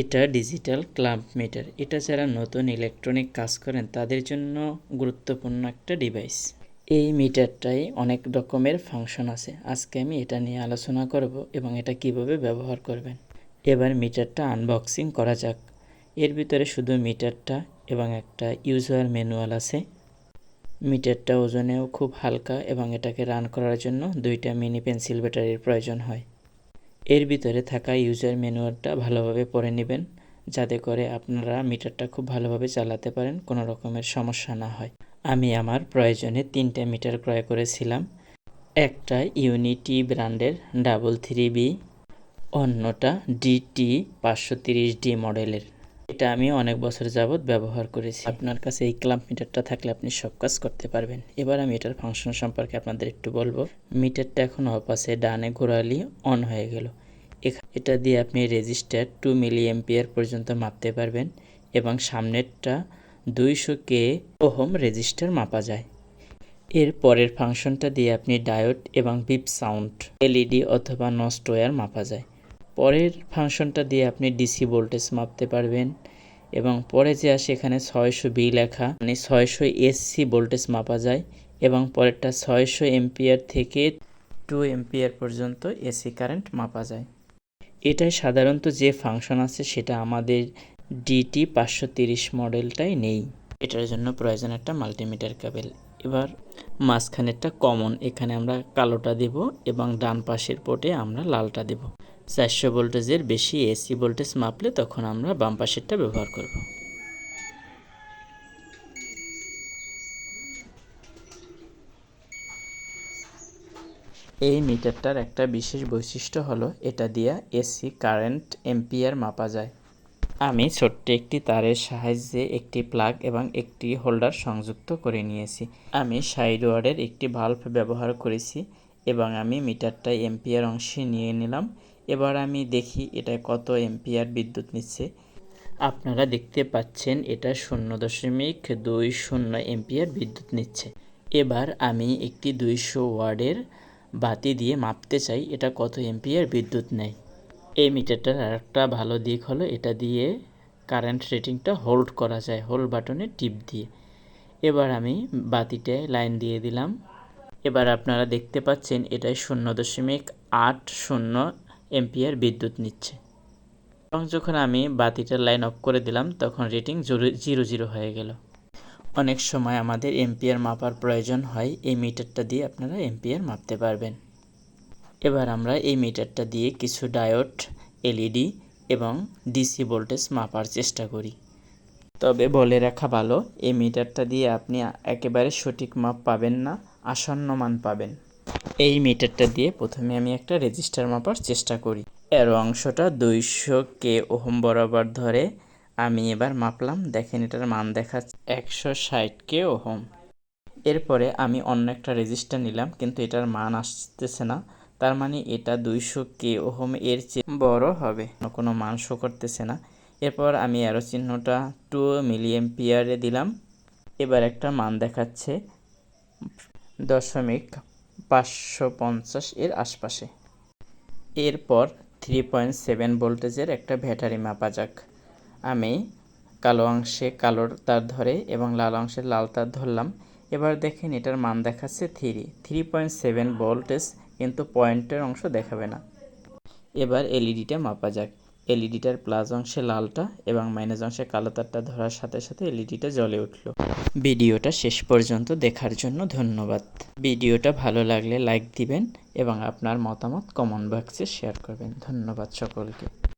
এটা digital club metre এটা যারা নতুন ইলেকট্রনিক কাজ করেন, তাদের জন্য গুরুত্বপূর্ণ একটা ডিভাইস এই মিটারটায় অনেক রকমের ফাংশন আছে। আজকে আমি এটা নিয়ে আলোচনা করব এবং এটা কীভাবে ব্যবহার করবেন। এবার মিটারটা আনবক্সিং করা যাক। এর ভিতরে শুধু মিটারটা এবং একটা ইউজার ম্যানুয়াল আছে। মিটারটা ওজনেও খুব হালকা এবং এটাকে রান করার জন্য দুইটা মিনি পেন্সিল ব্যাটারির প্রয়োজন হয়। এর ভিতরে থাকা ইউজার ম্যানুয়ালটা ভালোভাবে পড়ে নেবেন, যাতে করে আপনারা মিটারটা খুব ভালোভাবে চালাতে পারেন, কোনো রকমের সমস্যা না হয়। আমি আমার প্রয়োজনে তিনটা মিটার ক্রয় করেছিলাম। একটা ইউনিটি ব্র্যান্ডের ডাবল থ্রি বি অন্যটা ডিটি পাঁচশো তিরিশ ডি মডেলের এটা আমি অনেক বছর যাবৎ ব্যবহার করেছি। আপনার কাছে এই ক্লাম্প মিটারটা থাকলে আপনি সব কাজ করতে পারবেন। এবার আমি এটার ফাংশন সম্পর্কে আপনাদের একটু বলব। মিটারটা এখন অফ আছে, ডানে ঘোরালি অন হয়ে গেল। এটা দিয়ে আপনি রেজিস্টার টু মিলি এম্পিয়ার পর্যন্ত মাপতে পারবেন এবং সামনেরটা দুইশো কে ওহম রেজিস্টার মাপা যায়। এর পরের ফাংশনটা দিয়ে আপনি ডায়োড এবং বিপ সাউন্ড এলইডি অথবা নষ্ট ওয়্যার মাপা যায়। পরের ফাংশনটা দিয়ে আপনি ডিসি ভোল্টেজ মাপতে পারবেন এবং পরে যে আসে এখানে ছয়শো বি লেখা মানে ছয়শো এসসি ভোল্টেজ মাপা যায় এবং পরেরটা ছয়শো এমপিয়ার থেকে টু এমপিয়ার পর্যন্ত এসি কারেন্ট মাপা যায়। এটাই সাধারণত যে ফাংশন আছে সেটা আমাদের ডিটি পাঁচশো তিরিশ মডেলটাই নেই। এটার জন্য প্রয়োজন একটা মাল্টিমিটার কেবেল এবার মাঝখানেরটা কমন, এখানে আমরা কালোটা দেব এবং ডান পাশের পোর্টে আমরা লালটা দেব। চারশো ভোল্টেজের বেশি এসি ভোল্টেজ মাপলে তখন আমরা বাম পাশেরটা ব্যবহার করব। এই মিটারটার একটা বিশেষ বৈশিষ্ট্য হলো এটা দিয়ে এসি কারেন্ট এম্পিয়ার মাপা যায়। আমি ছোট্ট একটি তারের সাহায্যে একটি প্লাগ এবং একটি হোল্ডার সংযুক্ত করে নিয়েছি। আমি সাইড ওয়ার্ডের একটি ভাল্ব ব্যবহার করেছি এবং আমি মিটারটা এম্পিয়ার অংশে নিয়ে নিলাম। এবার আমি দেখি এটা কত এম্পিয়ার বিদ্যুৎ নিচ্ছে। আপনারা দেখতে পাচ্ছেন এটা শূন্য দশমিক দুই শূন্য এম্পিয়ার বিদ্যুৎ নিচ্ছে। এবার আমি একটি দুইশো ওয়ার্ডের বাতি দিয়ে মাপতে চাই, এটা কত এম্পিয়ার বিদ্যুৎ নেয়। এই মিটারটার আরেকটা ভালো দিক হলো এটা দিয়ে কারেন্ট রেটিংটা হোল্ড করা যায়, হোল্ড বাটনে টিপ দিয়ে। এবার আমি বাতিটায় লাইন দিয়ে দিলাম। এবার আপনারা দেখতে পাচ্ছেন এটাই শূন্য দশমিক আট শূন্য এম্পিয়ার বিদ্যুৎ নিচ্ছে। এবং যখন আমি বাতিটার লাইন অফ করে দিলাম, তখন রেটিং জিরো জিরো হয়ে গেল। অনেক সময় আমাদের এম্পিয়ার মাপার প্রয়োজন হয়, এই মিটারটা দিয়ে আপনারা এম্পিয়ার মাপতে পারবেন। এবার আমরা এই মিটারটা দিয়ে কিছু ডায়োড, এলইডি এবং ডিসি ভোল্টেজ মাপার চেষ্টা করি। তবে বলে রাখা ভালো, এই মিটারটা দিয়ে আপনি একেবারে সঠিক মাপ পাবেন না, আসন্ন মান পাবেন। এই মিটারটা দিয়ে প্রথমে আমি একটা রেজিস্টার মাপার চেষ্টা করি। এর অংশটা দুইশো কে ওহম বরাবর ধরে আমি এবার মাপলাম। দেখেন এটার মান দেখাচ্ছে একশো ষাট কে ওহম। এরপরে আমি অন্য একটা রেজিস্টার নিলাম, কিন্তু এটার মান আসতেছে না। তার মানে এটা দুইশো কে ওহম এর চেয়ে বড় হবে। কোনো মান শো করতেছে না। এরপর আমি অ্যারো চিহ্নটা টু মিলিয়ন পিয়ারে দিলাম। এবার একটা মান দেখাচ্ছে দশমিক পাঁচশো পঞ্চাশ এর আশপাশে। এরপর থ্রি পয়েন্ট সেভেন ভোল্টেজের একটা ব্যাটারি মাপা যাক। আমি কালো অংশে কালোর তার ধরে এবং লাল অংশে লাল তার ধরলাম। এবার দেখেন এটার মান দেখাচ্ছে three. Three point seven voltage কিন্তু পয়েন্টের অংশ দেখাবে না। এবার এলইডিটা মাপা যাক। এলইডিটার প্লাস অংশে লালটা এবং মাইনাস অংশে কালো তারটা ধরার সাথে সাথে এলইডিটা জ্বলে উঠল। ভিডিওটা শেষ পর্যন্ত দেখার জন্য ধন্যবাদ। ভিডিওটা ভালো লাগলে লাইক দিবেন এবং আপনার মতামত কমেন্ট বক্সে শেয়ার করবেন। ধন্যবাদ সকলকে।